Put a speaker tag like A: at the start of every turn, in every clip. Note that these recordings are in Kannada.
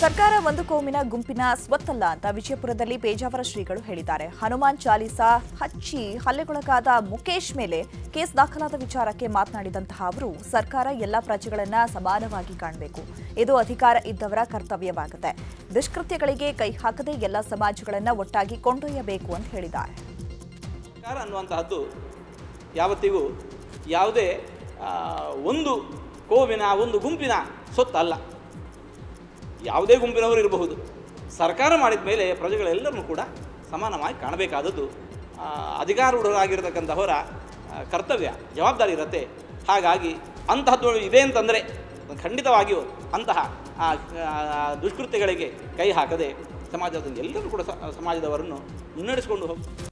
A: ಸರ್ಕಾರ ಒಂದು ಕೋಮಿನ ಗುಂಪಿನ ಸ್ವತ್ತಲ್ಲ ಅಂತ ವಿಜಯಪುರದಲ್ಲಿ ಪೇಜಾವರ ಶ್ರೀಗಳು ಹೇಳಿದ್ದಾರೆ. ಹನುಮಾನ್ ಚಾಲೀಸಾ ಹಚ್ಚಿ ಹಲ್ಲೆಗೊಳಗಾದ ಮುಖೇಶ್ ಮೇಲೆ ಕೇಸ್ ದಾಖಲಾದ ವಿಚಾರಕ್ಕೆ ಮಾತನಾಡಿದಂತಹ ಅವರು, ಸರ್ಕಾರ ಎಲ್ಲ ಪ್ರಜೆಗಳನ್ನ ಸಮಾನವಾಗಿ ಕಾಣಬೇಕು. ಇದು ಅಧಿಕಾರ ಇದ್ದವರ ಕರ್ತವ್ಯವಾಗುತ್ತೆ. ದುಷ್ಕೃತ್ಯಗಳಿಗೆ ಕೈ ಹಾಕದೆ ಎಲ್ಲ ಸಮಾಜಗಳನ್ನ ಒಟ್ಟಾಗಿ ಕೊಂಡೊಯ್ಯಬೇಕು ಅಂತ ಹೇಳಿದ್ದಾರೆ.
B: ಸರ್ಕಾರ ಅನ್ನುವಂತಹದ್ದು ಯಾವತ್ತಿಗೂ ಯಾವುದೇ ಒಂದು ಕೋವಿನ, ಒಂದು ಗುಂಪಿನ ಸೊತ್ತಲ್ಲ ಯಾವುದೇ ಗುಂಪಿನವರು ಇರಬಹುದು. ಸರ್ಕಾರ ಮಾಡಿದ ಮೇಲೆ ಪ್ರಜೆಗಳೆಲ್ಲರನ್ನೂ ಕೂಡ ಸಮಾನವಾಗಿ ಕಾಣಬೇಕಾದದ್ದು ಅಧಿಕಾರೂಢರಾಗಿರ್ತಕ್ಕಂಥವರ ಕರ್ತವ್ಯ, ಜವಾಬ್ದಾರಿ ಇರುತ್ತೆ. ಹಾಗಾಗಿ ಅಂತಹದ್ದು ಇದೆ ಅಂತಂದರೆ ಖಂಡಿತವಾಗಿಯೂ ಅಂತಹ ದುಷ್ಕೃತ್ಯಗಳಿಗೆ ಕೈ ಹಾಕದೆ ಸಮಾಜದ ಎಲ್ಲರೂ ಕೂಡ ಸಮಾಜದವರನ್ನು ಮುನ್ನಡೆಸಿಕೊಂಡು ಹೋಗಿ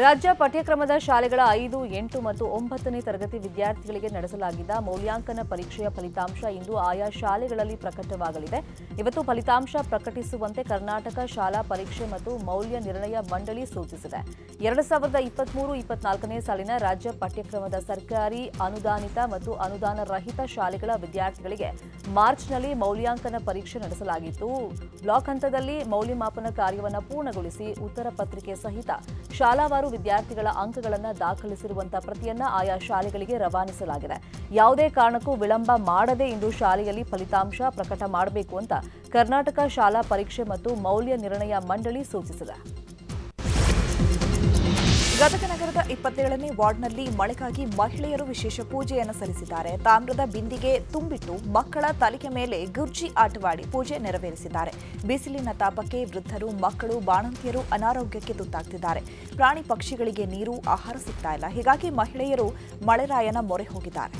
C: ರಾಜ್ಯ ಪಠ್ಯಕ್ರಮದ ಶಾಲೆಗಳ ಐದು, ಎಂಟು ಮತ್ತು ಒಂಬತ್ತನೇ ತರಗತಿ ವಿದ್ಯಾರ್ಥಿಗಳಿಗೆ ನಡೆಸಲಾಗಿದ್ದ ಮೌಲ್ಯಾಂಕನ ಪರೀಕ್ಷೆಯ ಫಲಿತಾಂಶ ಇಂದು ಆಯಾ ಶಾಲೆಗಳಲ್ಲಿ ಪ್ರಕಟವಾಗಲಿದೆ. ಇವತ್ತು ಫಲಿತಾಂಶ ಪ್ರಕಟಿಸುವಂತೆ ಕರ್ನಾಟಕ ಶಾಲಾ ಪರೀಕ್ಷೆ ಮತ್ತು ಮೌಲ್ಯ ನಿರ್ಣಯ ಮಂಡಳಿ ಸೂಚಿಸಿದೆ. ಎರಡು ಸಾವಿರದ ಇಪ್ಪತ್ಮೂರು, ಇಪ್ಪತ್ನಾಲ್ಕನೇ ಸಾಲಿನ ರಾಜ್ಯ ಪಠ್ಯಕ್ರಮದ ಸರ್ಕಾರಿ, ಅನುದಾನಿತ ಮತ್ತು ಅನುದಾನ ರಹಿತ ಶಾಲೆಗಳ ವಿದ್ಯಾರ್ಥಿಗಳಿಗೆ ಮಾರ್ಚ್ನಲ್ಲಿ ಮೌಲ್ಯಾಂಕನ ಪರೀಕ್ಷೆ ನಡೆಸಲಾಗಿತ್ತು. ಬ್ಲಾಕ್ ಹಂತದಲ್ಲಿ ಮೌಲ್ಯಮಾಪನ ಕಾರ್ಯವನ್ನು ಪೂರ್ಣಗೊಳಿಸಿ ಉತ್ತರ ಪತ್ರಿಕೆ ಸಹಿತ ಶಾಲಾವಾರು ವಿದ್ಯಾರ್ಥಿಗಳ ಅಂಕಗಳನ್ನು ದಾಖಲಿಸಿರುವಂತಹ ಪ್ರತಿಯನ್ನ ಆಯಾ ಶಾಲೆಗಳಿಗೆ ರವಾನಿಸಲಾಗಿದೆ. ಯಾವುದೇ ಕಾರಣಕ್ಕೂ ವಿಳಂಬ ಮಾಡದೆ ಇಂದು ಶಾಲೆಯಲ್ಲಿ ಫಲಿತಾಂಶ ಪ್ರಕಟ ಮಾಡಬೇಕು ಅಂತ ಕರ್ನಾಟಕ ಶಾಲಾ ಪರೀಕ್ಷೆ ಮತ್ತು ಮೌಲ್ಯ ನಿರ್ಣಯ ಮಂಡಳಿ ಸೂಚಿಸಿದೆ.
A: ನಗರದ ಇಪ್ಪತ್ತೇಳನೇ ವಾರ್ಡ್ನಲ್ಲಿ ಮಳೆಗಾಗಿ ಮಹಿಳೆಯರು ವಿಶೇಷ ಪೂಜೆಯನ್ನು ಸಲ್ಲಿಸಿದ್ದಾರೆ. ತಾಮ್ರದ ಬಿಂದಿಗೆ ತುಂಬಿಟ್ಟು ಮಕ್ಕಳ ತಲೆಯ ಮೇಲೆ ಗುರ್ಜಿ ಆಟವಾಡಿ ಪೂಜೆ ನೆರವೇರಿಸಿದ್ದಾರೆ. ಬಿಸಿಲಿನ ತಾಪಕ್ಕೆ ವೃದ್ಧರು, ಮಕ್ಕಳು, ಬಾಣಂತಿಯರು ಅನಾರೋಗ್ಯಕ್ಕೆ ತುತ್ತಾಗ್ತಿದ್ದಾರೆ. ಪ್ರಾಣಿ ಪಕ್ಷಿಗಳಿಗೆ ನೀರು, ಆಹಾರ ಸಿಗ್ತಾ ಇಲ್ಲ. ಹೀಗಾಗಿ ಮಹಿಳೆಯರು ಮಳೆರಾಯನ ಮೊರೆ ಹೋಗಿದ್ದಾರೆ.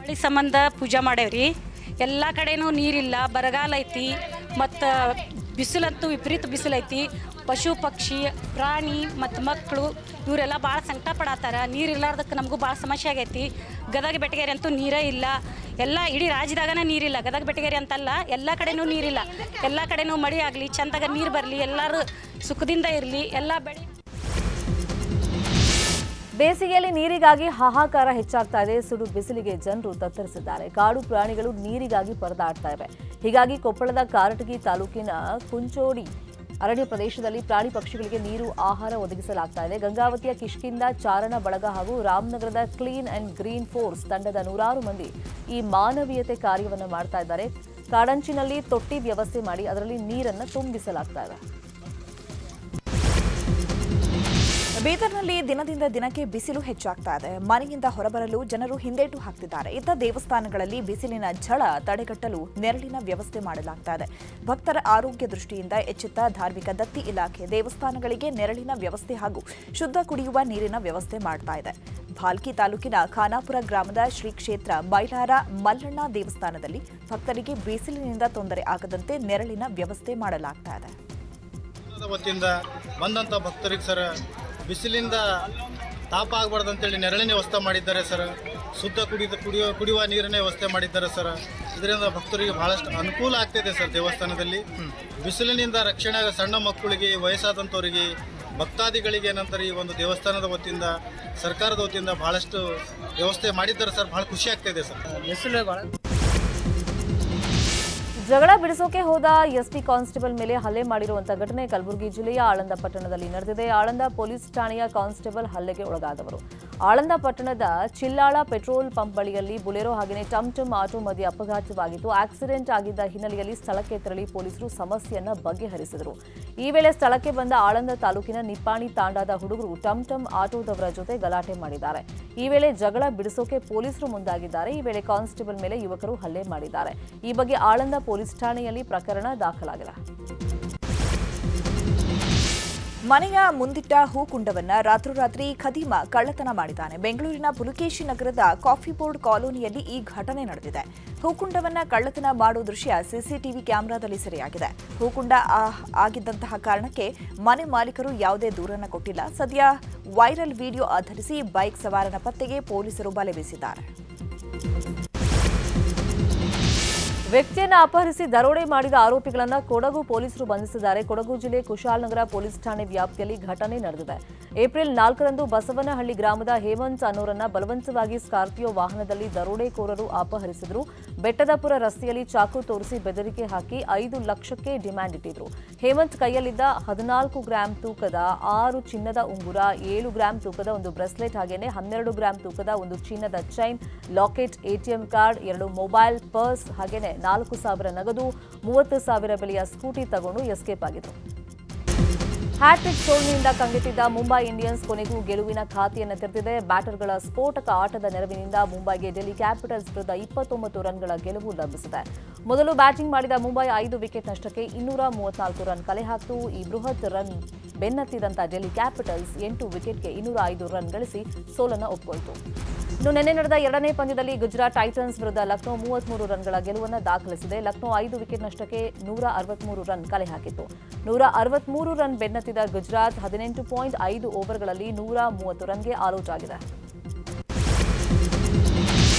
D: ಮಳೆ ಸಂಬಂಧ ಪೂಜೆ ಮಾಡೇವ್ರಿ. ಎಲ್ಲ ಕಡೆನೂ ನೀರಿಲ್ಲ, ಬರಗಾಲ ಐತಿ. ಮತ್ತು ಬಿಸಿಲಂತೂ ವಿಪರೀತ ಬಿಸಿಲೈತಿ. ಪಶು, ಪಕ್ಷಿ, ಪ್ರಾಣಿ ಮತ್ತು ಮಕ್ಕಳು ಇವರೆಲ್ಲ ಭಾಳ ಸಂಕಟ ಪಡತ್ತಾರ ನೀರು ಇರ್ಲಾರ್ದಕ್ಕೆ ನಮಗೂ ಭಾಳ ಸಮಸ್ಯೆ ಆಗೈತಿ. ಗದಗ ಬೆಟಗೇರಿ ಅಂತೂ ನೀರೇ ಇಲ್ಲ. ಎಲ್ಲ ಇಡೀ ರಾಜ್ಯದಾಗನ ನೀರಿಲ್ಲ. ಗದಗ ಬೆಟಗೇರಿ ಅಂತಲ್ಲ ಎಲ್ಲ ಕಡೆನೂ ನೀರಿಲ್ಲ. ಎಲ್ಲ ಕಡೆನೂ ಮಳೆ ಆಗಲಿ, ಚಂದಾಗ ನೀರು ಬರಲಿ, ಎಲ್ಲರೂ ಸುಖದಿಂದ ಇರಲಿ, ಎಲ್ಲ ಬೆಳೆ
C: ಬೇಸಿಗೆಯಲ್ಲಿ ನೀರಿಗಾಗಿ ಹಾಹಾಕಾರ ಹೆಚ್ಚಾಗ್ತಾ ಇದೆ. ಸುಡು ಬಿಸಿಲಿಗೆ ಜನರು ತತ್ತರಿಸಿದ್ದಾರೆ. ಕಾಡು ಪ್ರಾಣಿಗಳು ನೀರಿಗಾಗಿ ಪರದಾಡ್ತಾ ಇವೆ. ಹೀಗಾಗಿ ಕೊಪ್ಪಳದ ಕಾರಟಗಿ ತಾಲೂಕಿನ ಕುಂಚೋಡಿ ಅರಣ್ಯ ಪ್ರದೇಶದಲ್ಲಿ ಪ್ರಾಣಿ ಪಕ್ಷಿಗಳಿಗೆ ನೀರು, ಆಹಾರ ಒದಗಿಸಲಾಗ್ತಾ ಇದೆ. ಗಂಗಾವತಿಯ ಕಿಷ್ಕಿಂದ ಚಾರಣ, ಬಳಗ ಹಾಗೂ ರಾಮನಗರದ ಕ್ಲೀನ್ ಅಂಡ್ ಗ್ರೀನ್ ಫೋರ್ಸ್ ತಂಡದ ನೂರಾರು ಮಂದಿ ಈ ಮಾನವೀಯತೆ ಕಾರ್ಯವನ್ನು ಮಾಡ್ತಾ ಇದ್ದಾರೆ. ಕಾಡಂಚಿನಲ್ಲಿ ತೊಟ್ಟಿ ವ್ಯವಸ್ಥೆ ಮಾಡಿ ಅದರಲ್ಲಿ ನೀರನ್ನು ತುಂಬಿಸಲಾಗ್ತಾ ಇದೆ.
A: ಬೀದರ್ನಲ್ಲಿ ದಿನದಿಂದ ದಿನಕ್ಕೆ ಬಿಸಿಲು ಹೆಚ್ಚಾಗ್ತಾ ಇದೆ. ಮನೆಯಿಂದ ಹೊರಬರಲು ಜನರು ಹಿಂದೇಟು ಹಾಕ್ತಿದ್ದಾರೆ. ಇತ್ತ ದೇವಸ್ಥಾನಗಳಲ್ಲಿ ಬಿಸಿಲಿನ ಝಳ ತಡೆಗಟ್ಟಲು ನೆರಳಿನ ವ್ಯವಸ್ಥೆ ಮಾಡಲಾಗ್ತಾ ಇದೆ. ಭಕ್ತರ ಆರೋಗ್ಯ ದೃಷ್ಟಿಯಿಂದ ಎಚ್ಚೆತ್ತ ಧಾರ್ಮಿಕ ದತ್ತಿ ಇಲಾಖೆ ದೇವಸ್ಥಾನಗಳಿಗೆ ನೆರಳಿನ ವ್ಯವಸ್ಥೆ ಹಾಗೂ ಶುದ್ಧ ಕುಡಿಯುವ ನೀರಿನ ವ್ಯವಸ್ಥೆ ಮಾಡ್ತಾ ಇದೆ. ಭಾಲ್ಕಿ ತಾಲೂಕಿನ ಖಾನಾಪುರ ಗ್ರಾಮದ ಶ್ರೀ ಕ್ಷೇತ್ರ ಬೈಲಾರ ಮಲ್ಲಣ್ಣ ದೇವಸ್ಥಾನದಲ್ಲಿ ಭಕ್ತರಿಗೆ ಬಿಸಿಲಿನಿಂದ ತೊಂದರೆ ಆಗದಂತೆ ನೆರಳಿನ ವ್ಯವಸ್ಥೆ ಮಾಡಲಾಗ್ತಾ ಇದೆ.
E: ವತಿಯಿಂದ ಬಂದಂಥ ಭಕ್ತರಿಗೆ ಸರ್ ಬಿಸಿಲಿಂದ ತಾಪ ಆಗಬಾರ್ದು ಅಂತೇಳಿ ನೆರಳಿನ ವ್ಯವಸ್ಥೆ ಮಾಡಿದ್ದಾರೆ, ಸರ್. ಶುದ್ಧ ಕುಡಿದ, ಕುಡಿಯೋ, ಕುಡಿಯುವ ನೀರಿನ ವ್ಯವಸ್ಥೆ ಮಾಡಿದ್ದಾರೆ, ಸರ್. ಇದರಿಂದ ಭಕ್ತರಿಗೆ ಬಹಳಷ್ಟು ಅನುಕೂಲ ಆಗ್ತಿದೆ, ಸರ್, ದೇವಸ್ಥಾನದಲ್ಲಿ. ಬಿಸಿಲಿನಿಂದ ರಕ್ಷಣೆ ಸಣ್ಣ ಮಕ್ಕಳಿಗೆ ವಯಸ್ಸಾದಂಥವರಿಗೆ ಭಕ್ತಾದಿಗಳಿಗೆ ಏನಂತಾರೆ, ಈ ಒಂದು ದೇವಸ್ಥಾನದ ವತಿಯಿಂದ, ಸರ್ಕಾರದ ವತಿಯಿಂದ ಬಹಳಷ್ಟು ವ್ಯವಸ್ಥೆ ಮಾಡಿದ್ದಾರೆ, ಸರ್. ಬಹಳ ಖುಷಿ ಆಗ್ತಾಯಿದೆ ಸರ್.
F: ಬಿಸಿಲು ಭಾಳ
C: ಜಗಳ ಬಿಡಿಸೋಕೆ ಹೋದ ಎಸ್ಪಿ ಕಾನ್ಸ್ಟೇಬಲ್ ಮೇಲೆ ಹಲ್ಲೆ ಮಾಡಿರುವಂತಹ ಘಟನೆ ಕಲಬುರಗಿ ಜಿಲ್ಲೆಯ ಆಳಂದ ಪಟ್ಟಣದಲ್ಲಿ ನಡೆದಿದೆ. ಆಳಂದ ಪೊಲೀಸ್ ಠಾಣೆಯ ಕಾನ್ಸ್ಟೇಬಲ್ ಹಲ್ಲೆಗೆ ಒಳಗಾದವರು. ಆಳಂದ ಪಟ್ಟಣದ ಚಿಲ್ಲಾಳ ಪೆಟ್ರೋಲ್ ಪಂಪ್ ಬಳಿಯಲ್ಲಿ ಬುಲೆರೋ ಹಾಗೆಯೇ ಟಮ್ ಟಮ್ ಆಟೋ ಮಧ್ಯೆ ಅಪಘಾತವಾಗಿತ್ತು ಆಕ್ಸಿಡೆಂಟ್ ಆಗಿದ್ದ ಹಿನ್ನೆಲೆಯಲ್ಲಿ ಸ್ಥಳಕ್ಕೆ ತೆರಳಿ ಪೊಲೀಸರು ಸಮಸ್ಯೆಯನ್ನು ಬಗೆಹರಿಸಿದರು. ಈ ವೇಳೆ ಸ್ಥಳಕ್ಕೆ ಬಂದ ಆಳಂದ ತಾಲೂಕಿನ ನಿಪ್ಪಾಣಿ ತಾಂಡಾದ ಹುಡುಗರು ಟಮ್ ಟಮ್ ಆಟೋದವರ ಜೊತೆ ಗಲಾಟೆ ಮಾಡಿದ್ದಾರೆ. ಈ ವೇಳೆ ಜಗಳ ಬಿಡಿಸೋಕೆ ಪೊಲೀಸರು ಮುಂದಾಗಿದ್ದಾರೆ. ಈ ವೇಳೆ ಕಾನ್ಸ್ಟೇಬಲ್ ಮೇಲೆ ಯುವಕರು ಹಲ್ಲೆ ಮಾಡಿದ್ದಾರೆ. ಈ ಬಗ್ಗೆ ಆಳಂದ ಪೊಲೀಸ್ ಠಾಣೆಯಲ್ಲಿ ಪ್ರಕರಣ ದಾಖಲಾಗಿದೆ
A: ಮನೆಯ ಮುಂದಿಟ್ಟ ಹೂಕುಂಡವನ್ನ ರಾತ್ರೋರಾತ್ರಿ ಖದೀಮ ಕಳ್ಳತನ ಮಾಡಿದ್ದಾನೆ. ಬೆಂಗಳೂರಿನ ಪುಲಕೇಶಿ ನಗರದ ಕಾಫಿ ಬೋರ್ಡ್ ಕಾಲೋನಿಯಲ್ಲಿ ಈ ಘಟನೆ ನಡೆದಿದೆ. ಹೂಕುಂಡವನ್ನ ಕಳ್ಳತನ ಮಾಡೋ ದೃಶ್ಯ ಸಿಸಿಟಿವಿ ಕ್ಯಾಮೆರಾದಲ್ಲಿ ಸೆರೆಯಾಗಿದೆ. ಹೂಕುಂಡ ಆಗಿದ್ದಂತಹ ಕಾರಣಕ್ಕೆ ಮನೆ ಮಾಲೀಕರು ಯಾವುದೇ ದೂರನ್ನ ಕೊಟ್ಟಿಲ್ಲ. ಸದ್ಯ ವೈರಲ್ ವಿಡಿಯೋ ಆಧರಿಸಿ ಬೈಕ್ ಸವಾರನ ಪತ್ತೆಗೆ ಪೊಲೀಸರು ಬಲೆ ಬೀಸಿದ್ದಾರೆ.
C: ವ್ಯಕ್ತಿಯನ್ನ ಅಪಹರಿಸಿ ದರೋಡೆ ಮಾಡಿದ ಆರೋಪಿಗಳನ್ನು ಕೊಡಗು ಪೊಲೀಸರು ಬಂಧಿಸಿದ್ದಾರೆ. ಕೊಡಗು ಜಿಲ್ಲೆ ಕುಶಾಲನಗರ ಪೊಲೀಸ್ ಠಾಣೆ ವ್ಯಾಪ್ತಿಯಲ್ಲಿ ಘಟನೆ ನಡೆದಿದೆ. ಏಪ್ರಿಲ್ ನಾಲ್ಕರಂದು ಬಸವನಹಳ್ಳಿ ಗ್ರಾಮದ ಹೇಮಂತ್ ಅನ್ನೋರನ್ನ ಬಲವಂತವಾಗಿ ಸ್ಕಾರ್ಪಿಯೋ ವಾಹನದಲ್ಲಿ ದರೋಡೆಕೋರರು ಅಪಹರಿಸಿದ್ರು. ಬೆಟ್ಟದಪುರ ರಸ್ತೆಯಲ್ಲಿ ಚಾಕು ತೋರಿಸಿ ಬೆದರಿಕೆ ಹಾಕಿ ಐದು ಲಕ್ಷಕ್ಕೆ ಡಿಮ್ಯಾಂಡ್ ಇಟ್ಟಿದ್ರು. ಹೇಮಂತ್ ಕೈಯಲ್ಲಿದ್ದ ಹದಿನಾಲ್ಕು ಗ್ರಾಂ ತೂಕದ ಆರು ಚಿನ್ನದ ಉಂಗುರ, ಏಳು ಗ್ರಾಂ ತೂಕದ ಒಂದು ಬ್ರೆಸ್ಲೆಟ್ ಹಾಗೆಯೇ ಹನ್ನೆರಡು ಗ್ರಾಂ ತೂಕದ ಒಂದು ಚಿನ್ನದ ಚೈನ್, ಲಾಕೆಟ್ ಎಟಿಎಂ ಕಾರ್ಡ್, ಎರಡು ಮೊಬೈಲ್, ಪರ್ಸ್ ಹಾಗೇನೆ ನಾಲ್ಕು ಸಾವಿರ ನಗದು, ಮೂವತ್ತು ಸಾವಿರ ಬೆಲೆಯ ಸ್ಕೂಟಿ ತಗೊಂಡು ಎಸ್ಕೇಪ್ ಆಗಿದ್ರು ಹ್ಯಾಟ್ರಿಕ್ ಸೋಲಿನಿಂದ ಕಂಗೆಟ್ಟಿದ್ದ ಮುಂಬೈ ಇಂಡಿಯನ್ಸ್ ಕೊನೆಗೂ ಗೆಲುವಿನ ಖಾತೆಯನ್ನು ತೆರೆದಿದೆ. ಬ್ಯಾಟರ್ಗಳ ಸ್ಫೋಟಕ ಆಟದ ನೆರವಿನಿಂದ ಮುಂಬೈಗೆ ಡೆಲ್ಲಿ ಕ್ಯಾಪಿಟಲ್ಸ್ ವಿರುದ್ಧ ಇಪ್ಪತ್ತೊಂಬತ್ತು ರನ್ಗಳ ಗೆಲುವು ಲಭಿಸಿದೆ. ಮೊದಲು ಬ್ಯಾಟಿಂಗ್ ಮಾಡಿದ ಮುಂಬೈ ಐದು ವಿಕೆಟ್ ನಷ್ಟಕ್ಕೆ ಇನ್ನೂರ ಮೂವತ್ನಾಲ್ಕು ರನ್ ಕಲೆ ಹಾಕಿತು. ಈ ಬೃಹತ್ ರನ್ ಬೆನ್ನತ್ತಿದಂತ ಡೆಲ್ಲಿ ಕ್ಯಾಪಿಟಲ್ಸ್ ಎಂಟು ವಿಕೆಟ್ಗೆ ಇನ್ನೂರ ಐದು ರನ್ ಗಳಿಸಿ ಸೋಲನ್ನು ಒಪ್ಪಿಕೊಳ್ತು ಇನ್ನು ನಿನ್ನೆ ನಡೆದ ಎರಡನೇ ಪಂದ್ಯದಲ್ಲಿ ಗುಜರಾತ್ ಟೈಟನ್ಸ್ ವಿರುದ್ಧ ಲಕ್ನೋ ಮೂವತ್ಮೂರು ರನ್ಗಳ ಗೆಲುವನ್ನು ದಾಖಲಿಸಿದೆ. ಲಕ್ನೋ ಐದು ವಿಕೆಟ್ ನಷ್ಟಕ್ಕೆ ನೂರ ಅರವತ್ಮೂರು ರನ್ ಕಲೆ ಹಾಕಿತ್ತು. ನೂರ ಅರವತ್ಮೂರು ರನ್ ಬೆನ್ನತ್ತಿದ ಗುಜರಾತ್ ಹದಿನೆಂಟು ಪಾಯಿಂಟ್ ಐದು ಓವರ್ಗಳಲ್ಲಿ ನೂರ ಮೂವತ್ತು ರನ್ಗೆ ಆಲೌಟ್ ಆಗಿದೆ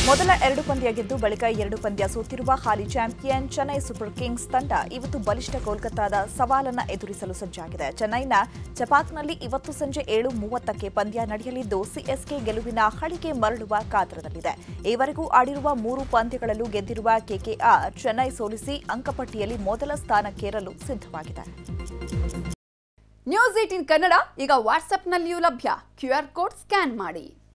A: ಮೊದಲ ಎರಡು ಪಂದ್ಯ ಗೆದ್ದು ಬಳಿಕ ಎರಡು ಪಂದ್ಯ ಸೋತಿರುವ ಹಾಲಿ ಚಾಂಪಿಯನ್ ಚೆನ್ನೈ ಸೂಪರ್ ಕಿಂಗ್ಸ್ ತಂಡ ಇವತ್ತು ಬಲಿಷ್ಠ ಕೋಲ್ಕತ್ತಾದ ಸವಾಲನ್ನು ಎದುರಿಸಲು ಸಜ್ಜಾಗಿದೆ. ಚೆನ್ನೈನ ಚಪಾಕ್ನಲ್ಲಿ ಇವತ್ತು ಸಂಜೆ ಏಳು ಮೂವತ್ತಕ್ಕೆ ಪಂದ್ಯ ನಡೆಯಲಿದ್ದು, ಸಿಎಸ್ಕೆ ಗೆಲುವಿನ ಹಳಿಗೆ ಮರಳುವ ಕಾತರದಲ್ಲಿದೆ. ಈವರೆಗೂ ಆಡಿರುವ ಮೂರು ಪಂದ್ಯಗಳಲ್ಲೂ ಗೆದ್ದಿರುವ ಕೆಕೆಆರ್ ಚೆನ್ನೈ ಸೋಲಿಸಿ ಅಂಕಪಟ್ಟಿಯಲ್ಲಿ ಮೊದಲ ಸ್ಥಾನಕ್ಕೇರಲು ಸಿದ್ಧವಾಗಿದೆ.
F: ನ್ಯೂಸ್ ಏಟಿನ್ ಕನ್ನಡ, ಈಗ ವಾಟ್ಸ್ಆಪ್ನಲ್ಲಿಯೂ ಲಭ್ಯ. ಕ್ಯೂ ಆರ್ ಕೋಡ್ ಸ್ಕ್ಯಾನ್ ಮಾಡಿ.